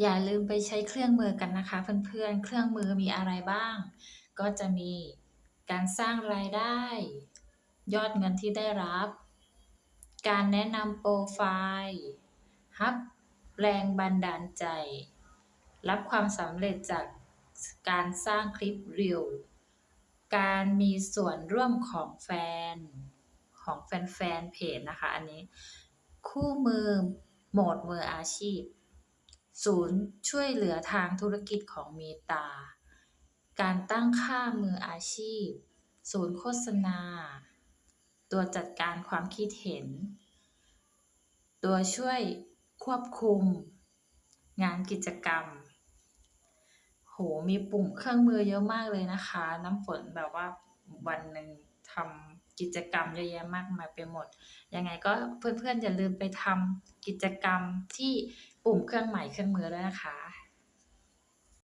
อย่าลืมไปใช้เครื่องมือกันนะคะเพื่อนๆ เครื่องมือมีอะไรบ้าง ก็จะมีการสร้างรายได้ ยอดเงินที่ได้รับ การแนะนำโปรไฟล์ฮับแรงบันดาลใจ รับความสำเร็จจากการสร้างคลิปรีวการมีส่วนร่วมของแฟนของแฟนๆเพจนะคะ อันนี้ คู่มือโหมดมืออาชีพ ศูนย์ช่วยเหลือทางธุรกิจของเมตา การตั้งค่ามืออาชีพ ศูนย์โฆษณา ตัวจัดการความคิดเห็น ตัวช่วยควบคุม งานกิจกรรม โห มีปุ่มเครื่องมือเยอะมากเลยนะคะ น้ำฝนแบบว่าวันหนึ่งทำกิจกรรมเยอะแยะมากมายไปหมด ยังไงก็เพื่อนๆอย่าลืมไปทำกิจกรรมที่ ปุ่มเครื่องหมายเครื่องมือแล้วนะคะ